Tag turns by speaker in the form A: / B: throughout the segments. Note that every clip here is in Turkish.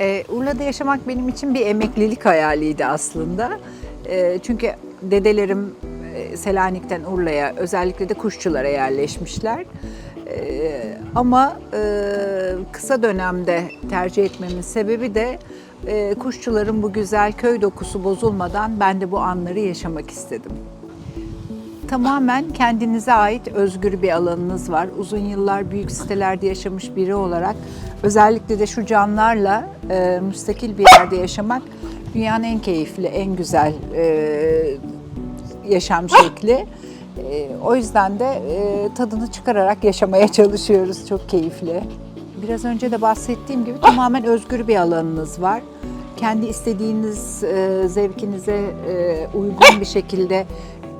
A: Ee, Urla'da yaşamak benim için bir emeklilik hayaliydi aslında. Ee, çünkü dedelerim e, Selanik'ten Urla'ya, özellikle de Kuşçular'a yerleşmişler. Ee, ama e, kısa dönemde tercih etmemin sebebi de e, Kuşçuların bu güzel köy dokusu bozulmadan ben de bu anları yaşamak istedim. Tamamen kendinize ait özgür bir alanınız var. Uzun yıllar büyük sitelerde yaşamış biri olarak özellikle de şu canlarla e, müstakil bir yerde yaşamak dünyanın en keyifli, en güzel e, yaşam şekli. E, o yüzden de e, tadını çıkararak yaşamaya çalışıyoruz. Çok keyifli. Biraz önce de bahsettiğim gibi tamamen özgür bir alanınız var. Kendi istediğiniz e, zevkinize e, uygun bir şekilde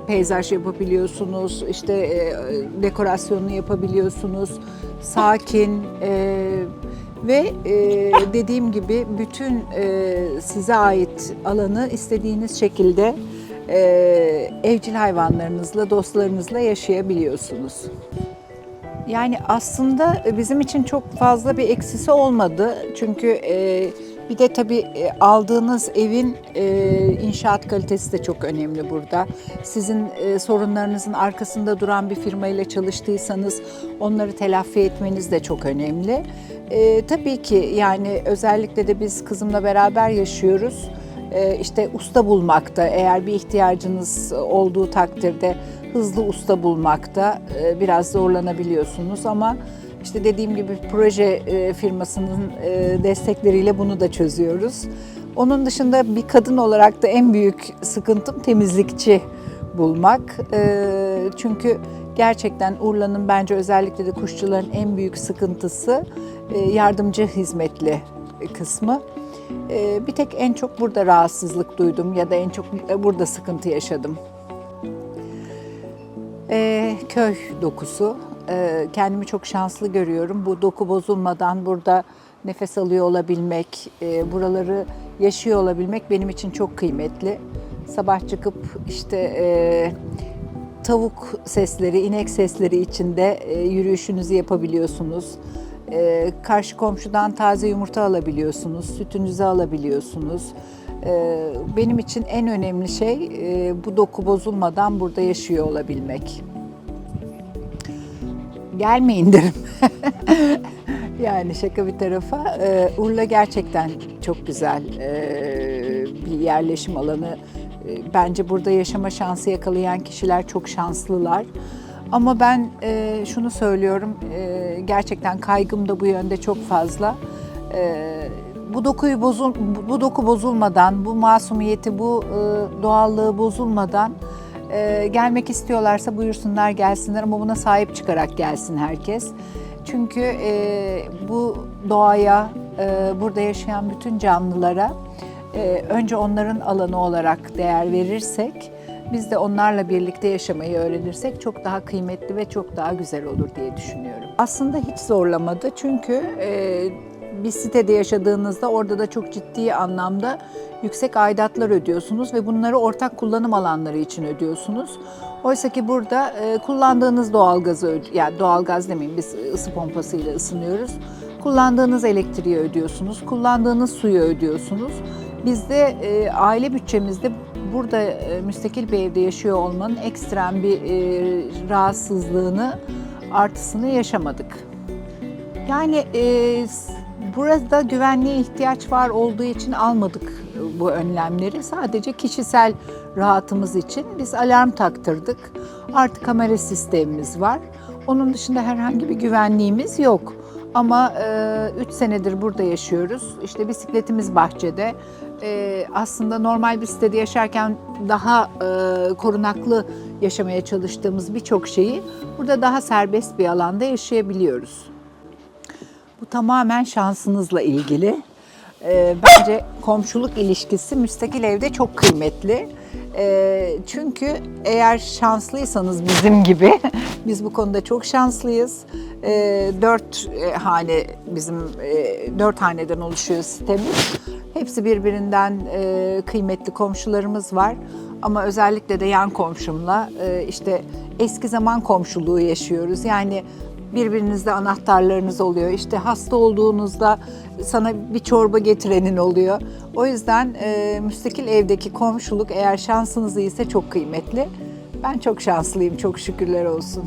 A: peyzaj yapabiliyorsunuz, işte e, dekorasyonunu yapabiliyorsunuz. Sakin e, ve e, dediğim gibi bütün e, size ait alanı istediğiniz şekilde e, evcil hayvanlarınızla, dostlarınızla yaşayabiliyorsunuz. Yani aslında bizim için çok fazla bir eksisi olmadı. Çünkü e, bir de tabii e, aldığınız evin e, inşaat kalitesi de çok önemli burada. Sizin e, sorunlarınızın arkasında duran bir firmayla çalıştıysanız onları telafi etmeniz de çok önemli. Tabii ki yani özellikle de biz kızımla beraber yaşıyoruz. İşte usta bulmakta eğer bir ihtiyacınız olduğu takdirde hızlı usta bulmakta biraz zorlanabiliyorsunuz ama işte dediğim gibi proje e, firmasının e, destekleriyle bunu da çözüyoruz. Onun dışında bir kadın olarak da en büyük sıkıntım temizlikçi bulmak. E, Çünkü gerçekten Urla'nın bence özellikle de kuşçuların en büyük sıkıntısı yardımcı hizmetli kısmı. Bir tek en çok burada rahatsızlık duydum ya da en çok burada sıkıntı yaşadım. Köy dokusu. Ee, kendimi çok şanslı görüyorum. Bu doku bozulmadan burada nefes alıyor olabilmek, e, buraları yaşıyor olabilmek benim için çok kıymetli. Sabah çıkıp işte e, tavuk sesleri, inek sesleri içinde e, yürüyüşünüzü yapabiliyorsunuz. E, karşı komşudan taze yumurta alabiliyorsunuz, sütünüzü alabiliyorsunuz. E, benim için en önemli şey e, bu doku bozulmadan burada yaşıyor olabilmek. Gelmeyin derim. yani şaka bir tarafa. e, Urla gerçekten çok güzel e, bir yerleşim alanı. E, Bence burada yaşama şansı yakalayan kişiler çok şanslılar. Ama ben e, şunu söylüyorum, e, gerçekten kaygım da bu yönde çok fazla. E, bu dokuyu bozul, bu doku bozulmadan, bu masumiyeti, bu e, doğallığı bozulmadan e, gelmek istiyorlarsa buyursunlar gelsinler ama buna sahip çıkarak gelsin herkes. Çünkü e, bu doğaya, e, burada yaşayan bütün canlılara e, önce onların alanı olarak değer verirsek, biz de onlarla birlikte yaşamayı öğrenirsek çok daha kıymetli ve çok daha güzel olur diye düşünüyorum. Aslında hiç zorlamadı çünkü e, bir sitede yaşadığınızda orada da çok ciddi anlamda yüksek aidatlar ödüyorsunuz ve bunları ortak kullanım alanları için ödüyorsunuz. Oysa ki burada e, kullandığınız doğalgazı, yani doğalgaz demeyin biz ısı pompasıyla ısınıyoruz. Kullandığınız elektriği ödüyorsunuz, kullandığınız suyu ödüyorsunuz. Biz de e, aile bütçemizde burada e, müstakil bir evde yaşıyor olmanın ekstrem bir e, rahatsızlığını, artısını yaşamadık. Yani e, burada güvenliğe ihtiyaç var olduğu için almadık e, bu önlemleri. Sadece kişisel rahatımız için biz alarm taktırdık. Artı kamera sistemimiz var. Onun dışında herhangi bir güvenliğimiz yok. Ama 3 senedir burada yaşıyoruz. İşte bisikletimiz bahçede. E, aslında normal bir sitede yaşarken daha e, korunaklı yaşamaya çalıştığımız birçok şeyi burada daha serbest bir alanda yaşayabiliyoruz. Bu tamamen şansınızla ilgili. Ee, bence komşuluk ilişkisi müstakil evde çok kıymetli. Ee, çünkü eğer şanslıysanız bizim gibi, biz bu konuda çok şanslıyız. Ee, dört e, hane bizim, e, dört haneden oluşuyor sitemiz. Hepsi birbirinden e, kıymetli komşularımız var. Ama özellikle de yan komşumla e, işte eski zaman komşuluğu yaşıyoruz. Yani birbirinizde anahtarlarınız oluyor. İşte hasta olduğunuzda sana bir çorba getirenin oluyor. O yüzden e, müstakil evdeki komşuluk eğer şansınız iyiyse çok kıymetli. Ben çok şanslıyım, çok şükürler olsun.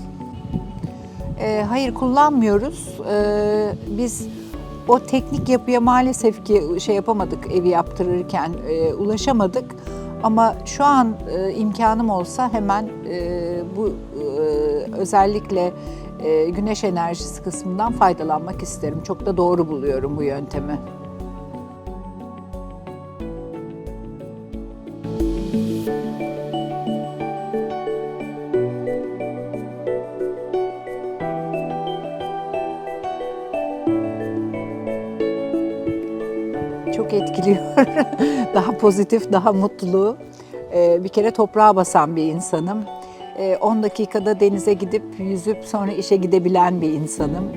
A: E, hayır kullanmıyoruz. E, biz o teknik yapıya maalesef ki şey yapamadık evi yaptırırken e, ulaşamadık. Ama şu an e, imkanım olsa hemen e, bu e, özellikle e, güneş enerjisi kısmından faydalanmak isterim. Çok da doğru buluyorum bu yöntemi. çok etkiliyor. daha pozitif, daha mutlu. Ee, bir kere toprağa basan bir insanım. Ee, 10 dakikada denize gidip yüzüp sonra işe gidebilen bir insanım.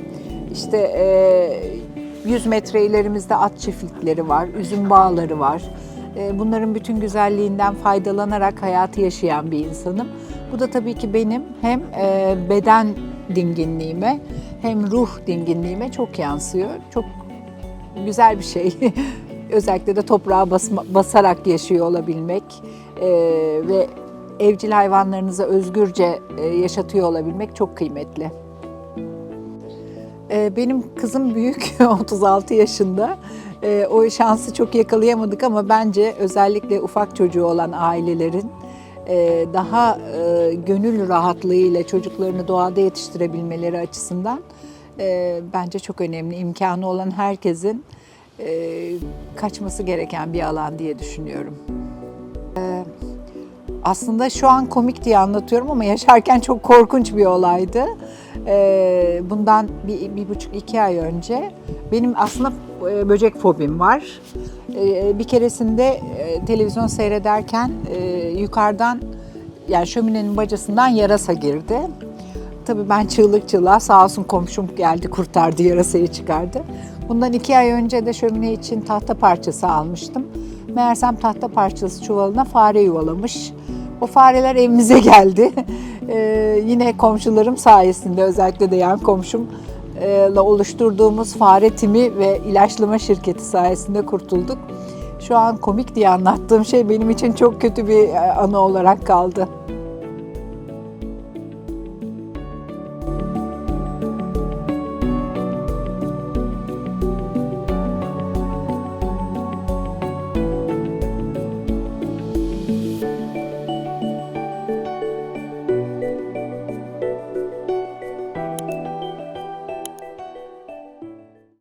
A: İşte e, 100 metre ilerimizde at çiftlikleri var, üzüm bağları var. Ee, bunların bütün güzelliğinden faydalanarak hayatı yaşayan bir insanım. Bu da tabii ki benim hem e, beden dinginliğime hem ruh dinginliğime çok yansıyor. Çok güzel bir şey. Özellikle de toprağa basma, basarak yaşıyor olabilmek e, ve evcil hayvanlarınızı özgürce e, yaşatıyor olabilmek çok kıymetli. E, benim kızım büyük, 36 yaşında. E, o şansı çok yakalayamadık ama bence özellikle ufak çocuğu olan ailelerin daha gönül rahatlığıyla çocuklarını doğada yetiştirebilmeleri açısından bence çok önemli. İmkanı olan herkesin kaçması gereken bir alan diye düşünüyorum. Aslında şu an komik diye anlatıyorum ama yaşarken çok korkunç bir olaydı. E, bundan bir, bir buçuk iki ay önce benim aslında e, böcek fobim var. E, bir keresinde e, televizyon seyrederken e, yukarıdan yani şöminenin bacasından yarasa girdi. Tabii ben çığlık çığlığa sağ olsun komşum geldi kurtardı yarasayı çıkardı. Bundan iki ay önce de şömine için tahta parçası almıştım. Meğersem tahta parçası çuvalına fare yuvalamış. O fareler evimize geldi. Ee, yine komşularım sayesinde özellikle de yan komşumla oluşturduğumuz fare timi ve ilaçlama şirketi sayesinde kurtulduk. Şu an komik diye anlattığım şey benim için çok kötü bir e, anı olarak kaldı.